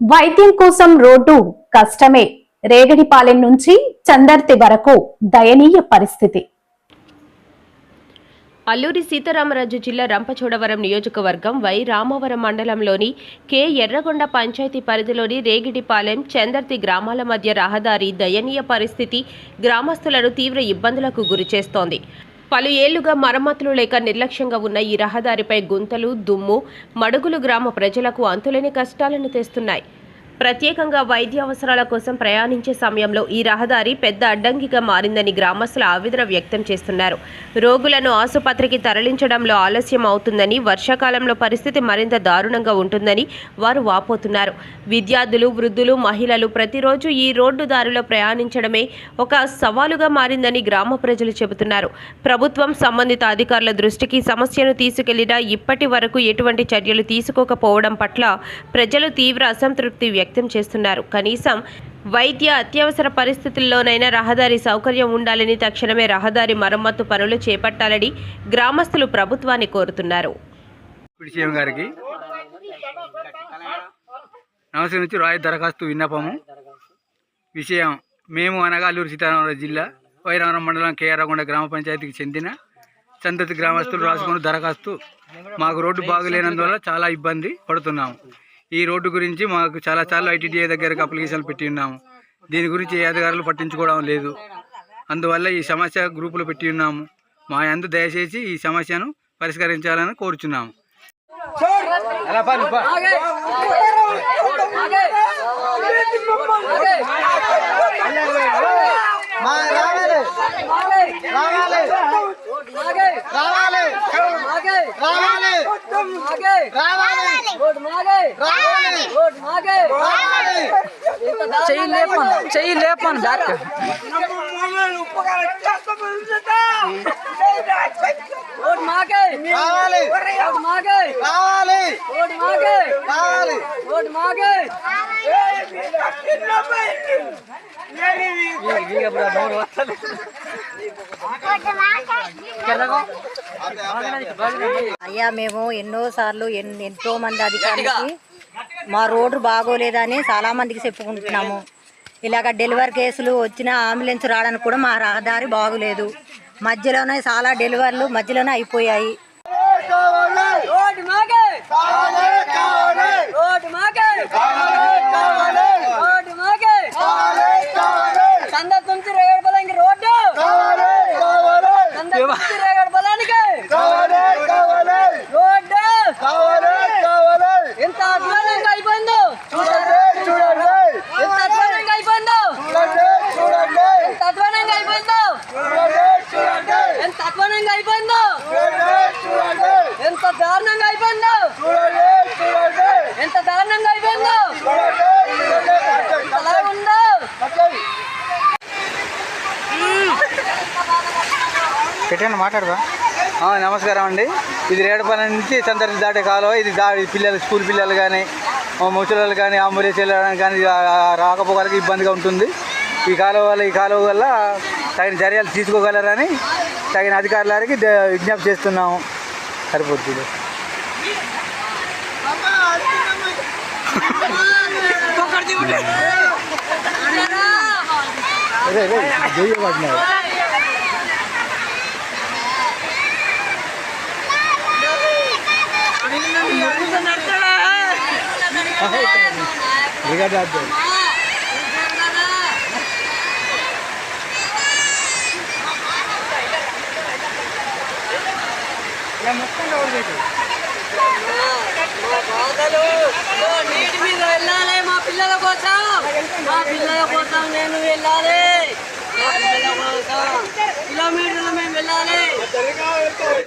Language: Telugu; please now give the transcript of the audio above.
వైద్యం కోసం రోడ్డు కష్టమే. రేగడిపాలెం నుంచి చందర్తి వరకు దయనీయ పరిస్థితి. అల్లూరి సీతారామరాజు జిల్లా రంపచోడవరం నియోజకవర్గం వై రామవరం మండలంలోని కె ఎర్రగొండ పంచాయతీ పరిధిలోని రేగిడిపాలెం చందర్తి గ్రామాల మధ్య రహదారి దయనీయ పరిస్థితి గ్రామస్తులను తీవ్ర ఇబ్బందులకు గురిచేస్తోంది. పలు ఏళ్ళుగా మరమ్మతులు లేక నిర్లక్ష్యంగా ఉన్న ఈ రహదారిపై గుంతలు దుమ్ము మడుగులు గ్రామ ప్రజలకు అంతులేని కష్టాలను తెస్తున్నాయి. ప్రత్యేకంగా వైద్య అవసరాల కోసం ప్రయాణించే సమయంలో ఈ రహదారి పెద్ద అడ్డంకిగా మారిందని గ్రామస్తులు ఆవేదన వ్యక్తం చేస్తున్నారు. రోగులను ఆసుపత్రికి తరలించడంలో ఆలస్యం అవుతుందని వర్షాకాలంలో పరిస్థితి మరింత దారుణంగా ఉంటుందని వారు వాపోతున్నారు. విద్యార్థులు వృద్ధులు మహిళలు ప్రతిరోజు ఈ రోడ్డు దారిలో ప్రయాణించడమే ఒక సవాలుగా మారిందని గ్రామ ప్రజలు చెబుతున్నారు. ప్రభుత్వం సంబంధిత అధికారుల దృష్టికి సమస్యను తీసుకెళ్ళినా ఇప్పటి వరకు ఎటువంటి చర్యలు తీసుకోకపోవడం పట్ల ప్రజలు తీవ్ర అసంతృప్తి వ్యక్తం వ్యక్తం చేస్తున్నారు. కనీసం వైద్య అత్యవసర పరిస్థితుల్లోనైనా రహదారి సౌకర్యం ఉండాలని తక్షణమే రహదారి మరమ్మతు పనులు చేపట్టాలని గ్రామస్తులు ప్రభుత్వాన్ని కోరుతున్నారు. గారికి నమస్తే నుంచి రాయ దరఖాస్తు విన్నపము. విషయం మేము అనగా అల్లూరు సీతారామరాజు జిల్లా వైరావరం మండలం కేఆర్గొండ గ్రామ పంచాయతీకి చెందిన చందతి గ్రామస్తులు రాసుకుని దరఖాస్తు మాకు రోడ్డు బాగులేనందువల్ల చాలా ఇబ్బంది పడుతున్నాము. ఈ రోడ్డు గురించి మాకు చాలా చాలా ఐటీడీఏ దగ్గరకు అప్లికేషన్లు పెట్టి ఉన్నాము. దీని గురించి ఏ అధికారులు పట్టించుకోవడం లేదు. అందువల్ల ఈ సమస్య గ్రూపులో పెట్టి ఉన్నాము. మా అందు దయచేసి ఈ సమస్యను పరిష్కరించాలని కోరుచున్నాము. చెయ్యి లేపను చెయ్యి లేపను బ్యాక్ ఓట్ మాకే రావాలి ఓట్ మాకే రావాలి ఓట్ మాకే రావాలి ఓట్ మాకే అయ్యా మేము ఎన్నో సార్లు ఎన్- ఎంతో మంది అధికారులకి మా రోడ్డు బాగోలేదని చాలా మందికి చెప్పుకుంటున్నాము. ఇలాగ డెలివరీ కేసులు వచ్చిన అంబులెన్స్ రావడానికి కూడా మా రహదారి బాగోలేదు. మధ్యలోనే చాలా డెలివరీలు మధ్యలోనే అయిపోయాయి. ఓట్ మాకే. ఓట్ మాకే ఓట్ మాకే సందర్భ నుంచి రేగడ పొలానికి రోడ్డు సందర్భ నుంచి రేగడ రోడ్డు. ఎంత అధ్వానంగా అయిపోయిందో. ఎంత అధ్వానంగా అయిపోయిందో. ఎంత అధ్వానంగా అయిపోయిందో. ఎంత అధ్వానంగా అయిపోయిందో. ఎంత దారుణంగా అయిపోయిందో. ఎంత దారుణంగా అయిపోయిందో. ఉందో. పెట్టండి మాట్లాడదా నమస్కారం అండి. ఇది రేడపల్లి నుంచి చంద్రని దాటే కాలువ. ఇది దా పిల్లలు స్కూల్ పిల్లలు కానీ ముసలి కానీ అంబులెన్స్ వెళ్ళడానికి కానీ రాకపోకలకి ఇబ్బందిగా ఉంటుంది. ఈ కాలువ వల్ల ఈ కాలువ వల్ల తగిన చర్యలు తీసుకోగలరని తగిన అధికారులకి విజ్ఞప్తి చేస్తున్నాము. సరిపోతుంది. అదే అదే దెయ్యపడినారు నీటి మీద వెళ్ళాలి మా పిల్లల కోసం మా పిల్లల కోసం నేను వెళ్ళాలి మా పిల్లల కోసం కిలోమీటర్లు మేము వెళ్ళాలి.